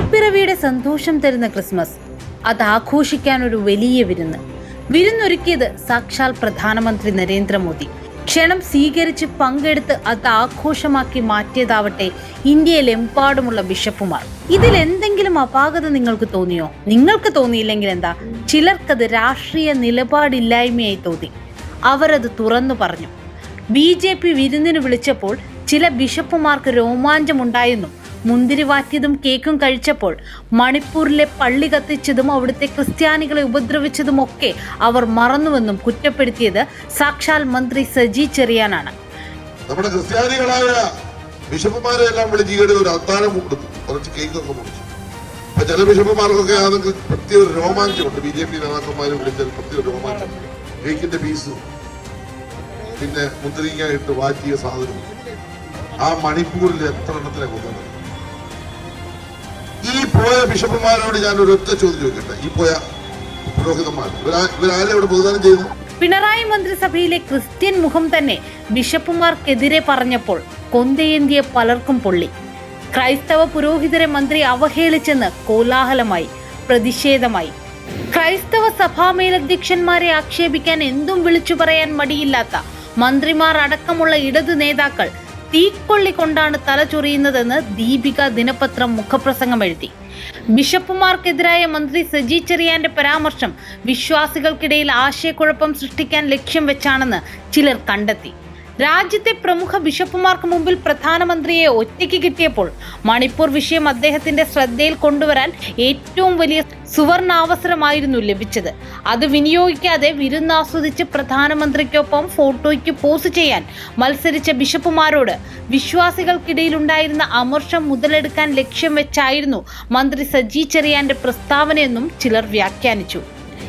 തിരുപ്പിറവിയുടെ സന്തോഷം തരുന്ന ക്രിസ്മസ്. അത് ആഘോഷിക്കാൻ ഒരു വലിയ വിരുന്ന്. വിരുന്നൊരുക്കിയത് സാക്ഷാൽ പ്രധാനമന്ത്രി നരേന്ദ്രമോദി. ക്ഷണം സ്വീകരിച്ച് പങ്കെടുത്ത് അത് ആഘോഷമാക്കി മാറ്റിയതാവട്ടെ ഇന്ത്യയിലെമ്പാടുമുള്ള ബിഷപ്പുമാർ. ഇതിൽ എന്തെങ്കിലും അപാകത നിങ്ങൾക്ക് തോന്നിയോ? നിങ്ങൾക്ക് തോന്നിയില്ലെങ്കിൽ എന്താ? ചിലർക്കത് രാഷ്ട്രീയ നിലപാടില്ലായ്മയായി തോന്നി. അവരത് തുറന്നു പറഞ്ഞു. ബി ജെ പി വിരുന്നിന് വിളിച്ചപ്പോൾ ചില ബിഷപ്പുമാർക്ക് രോമാഞ്ചമുണ്ടായെന്നും മുന്തിരി വാറ്റിയതും കേക്കും കഴിച്ചപ്പോൾ മണിപ്പൂരിലെ പള്ളി കത്തിച്ചതും അവിടുത്തെ ക്രിസ്ത്യാനികളെ ഉപദ്രവിച്ചതും ഒക്കെ അവർ മറന്നുവെന്നും കുറ്റപ്പെടുത്തിയത് സാക്ഷാൽ മന്ത്രി സജി ചെറിയാനാണ്. നമ്മുടെ ക്രിസ്ത്യാനികളായ ബിഷപ്പുമാരെ എല്ലാം വിളിച്ച് ഒരു അത്താഴം കൊടുത്തു. കുറച്ച് കേക്കൊക്കെ മുടിച്ചു അപ്പൊ ചില ബിഷപ്പുമാർക്കൊക്കെ അതൊക്കെ പ്രത്യേക ഒരു രോമാഞ്ചമുണ്ട്. ബി ജെ പി നേതാക്കന്മാരെ വിളിച്ച പ്രത്യേക രോമാഞ്ചം കേക്കിന്റെ പീസ്. പിന്നെ മുന്തിരിങ്ങായിട്ട് ഇട്ട് വാറ്റിയ സാധനം ആ മണിപ്പൂരിൽ എത്ര എണ്ണത്തിനെ ഈ പോയ ബിഷപ്പുമാരോട് ഞാൻ ഒരു ഒറ്റ ചോദ്യം ചോദിക്കട്ടെ? ഈ പോയ ഇവിടെ ചെയ്യുന്നു? പിണറായി മന്ത്രിസഭയിലെ ക്രിസ്ത്യൻ മുഖം തന്നെ ബിഷപ്പുമാർക്കെതിരെ പറഞ്ഞപ്പോൾ കൊന്തയേന്തിയ പലർക്കും പൊള്ളി. ക്രൈസ്തവ പുരോഹിതരെ മന്ത്രി അവഹേളിച്ചെന്ന് കോലാഹലമായി പ്രതിഷേധമായി. ക്രൈസ്തവ സഭാ മേലധ്യക്ഷന്മാരെ ആക്ഷേപിക്കാൻ എന്തും വിളിച്ചു പറയാൻ മടിയില്ലാത്ത മന്ത്രിമാർ അടക്കമുള്ള ഇടതു നേതാക്കൾ തീക്കൊള്ളി കൊണ്ടാണ് തല ദീപിക ദിനപത്രം മുഖപ്രസംഗം എഴുതി. ബിഷപ്പുമാർക്കെതിരായ മന്ത്രി സജി ചെറിയാന്റെ പരാമർശം വിശ്വാസികൾക്കിടയിൽ ആശയക്കുഴപ്പം സൃഷ്ടിക്കാൻ ലക്ഷ്യം വെച്ചാണെന്ന് ചിലർ കണ്ടെത്തി. രാജ്യത്തെ പ്രമുഖ ബിഷപ്പുമാർക്ക് മുമ്പിൽ പ്രധാനമന്ത്രിയെ ഒറ്റയ്ക്ക് കിട്ടിയപ്പോൾ മണിപ്പൂർ വിഷയം അദ്ദേഹത്തിന്റെ ശ്രദ്ധയിൽ കൊണ്ടുവരാൻ ഏറ്റവും വലിയ സുവർണാവസരമായിരുന്നു ലഭിച്ചത്. അത് വിനിയോഗിക്കാതെ വിരുന്നാസ്വദിച്ച് പ്രധാനമന്ത്രിക്കൊപ്പം ഫോട്ടോയ്ക്ക് പോസ് ചെയ്യാൻ മത്സരിച്ച ബിഷപ്പുമാരോട് വിശ്വാസികൾക്കിടയിലുണ്ടായിരുന്ന അമർഷം മുതലെടുക്കാൻ ലക്ഷ്യം വെച്ചായിരുന്നു മന്ത്രി സജി ചെറിയാന്റെ പ്രസ്താവനയെന്നും ചിലർ വ്യാഖ്യാനിച്ചു.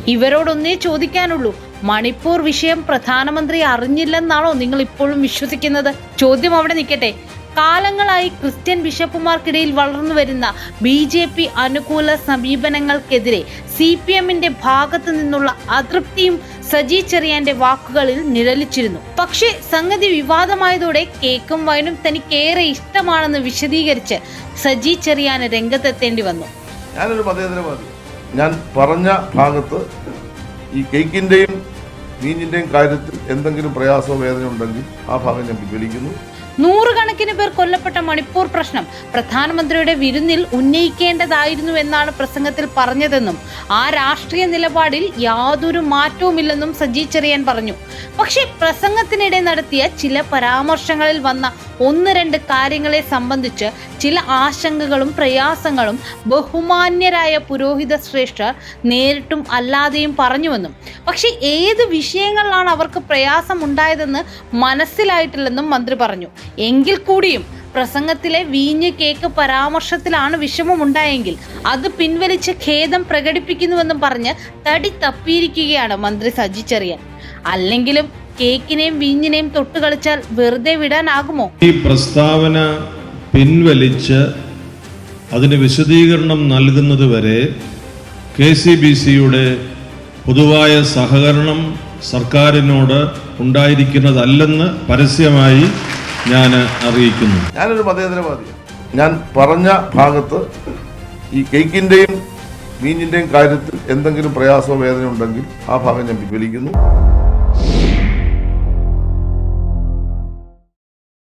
ഇവരോടൊന്നേ ചോദിക്കാനുള്ളൂ. മണിപ്പൂർ വിഷയം പ്രധാനമന്ത്രി അറിഞ്ഞില്ലെന്നാണോ നിങ്ങൾ ഇപ്പോഴും വിശ്വസിക്കുന്നത്? ചോദ്യം അവിടെ നിൽക്കട്ടെ. കാലങ്ങളായി ക്രിസ്ത്യൻ ബിഷപ്പുമാർക്കിടയിൽ വളർന്നു വരുന്ന ബി ജെ പി അനുകൂല സമീപനങ്ങൾക്കെതിരെ സി പി എമ്മിന്റെ ഭാഗത്തു നിന്നുള്ള അതൃപ്തിയും സജി ചെറിയാന്റെ വാക്കുകളിൽ നിഴലിച്ചിരുന്നു. പക്ഷേ സംഗതി വിവാദമായതോടെ കേക്കും വൈനും തനിക്കേറെ ഇഷ്ടമാണെന്ന് വിശദീകരിച്ച് സജി ചെറിയാന് രംഗത്തെത്തേണ്ടി വന്നു. ഞാനൊരു മതേതരവാദി ഞാൻ പറഞ്ഞ ഭാഗത്ത് ഈ കേക്കിന്റെയും മീനിന്റെയും കാര്യത്തിൽ എന്തെങ്കിലും പ്രയാസമോ വേദന ഉണ്ടെങ്കിൽ ആ ഭാഗം ഞാൻ പിൻവലിക്കുന്നു നൂറുകണക്കിന് പേർ കൊല്ലപ്പെട്ട മണിപ്പൂർ പ്രശ്നം പ്രധാനമന്ത്രിയുടെ വിരുന്നിൽ ഉന്നയിക്കേണ്ടതായിരുന്നു എന്നാണ് പ്രസംഗത്തിൽ പറഞ്ഞതെന്നും ആ രാഷ്ട്രീയ നിലപാടിൽ യാതൊരു മാറ്റവുമില്ലെന്നും സജി ചെറിയാൻ പറഞ്ഞു. പക്ഷേ പ്രസംഗത്തിനിടെ നടത്തിയ ചില പരാമർശങ്ങളിൽ വന്ന ഒന്ന് രണ്ട് കാര്യങ്ങളെ സംബന്ധിച്ച് ചില ആശങ്കകളും പ്രയാസങ്ങളും ബഹുമാന്യരായ പുരോഹിത ശ്രേഷ്ഠ നേരിട്ടും അല്ലാതെയും പറഞ്ഞുവെന്നും. പക്ഷേ ഏത് വിഷയങ്ങളിലാണ് അവർക്ക് പ്രയാസമുണ്ടായതെന്ന് മനസ്സിലായിട്ടില്ലെന്നും മന്ത്രി പറഞ്ഞു. എങ്കിൽ കൂടിയും പ്രസംഗത്തിലെ വീഞ്ഞ് കേക്ക് പരാമർശത്തിലാണ് വിഷമമുണ്ടായെങ്കിൽ അത് പിൻവലിച്ച് ഖേദം പ്രകടിപ്പിക്കുന്നുവെന്നും പറഞ്ഞ് തടി തപ്പിയിരിക്കുകയാണ് മന്ത്രി സജി ചെറിയൻ. അല്ലെങ്കിലും കേക്കിനെയും വീഞ്ഞിനെയും തൊട്ട് കളിച്ചാൽ വെറുതെ വിടാനാകുമോ? ഈ പ്രസ്താവന പിൻവലിച്ച് അതിന് വിശദീകരണം നൽകുന്നത് വരെ കെ സി ബി സിയുടെ പൊതുവായ സഹകരണം സർക്കാരിനോട് ഉണ്ടായിരിക്കുന്നതല്ലെന്ന് പരസ്യമായി ഞാൻ അറിയിക്കുന്നു. ഞാനൊരു മതേതരവാദിയാണ് ഞാൻ പറഞ്ഞ ഭാഗത്ത് ഈ കേക്കിന്റെയും മീനിന്റെയും കാര്യത്തിൽ എന്തെങ്കിലും പ്രയാസമോ വേദന ഉണ്ടെങ്കിൽ ആ ഭാഗം ഞാൻ പിൻവലിക്കുന്നു.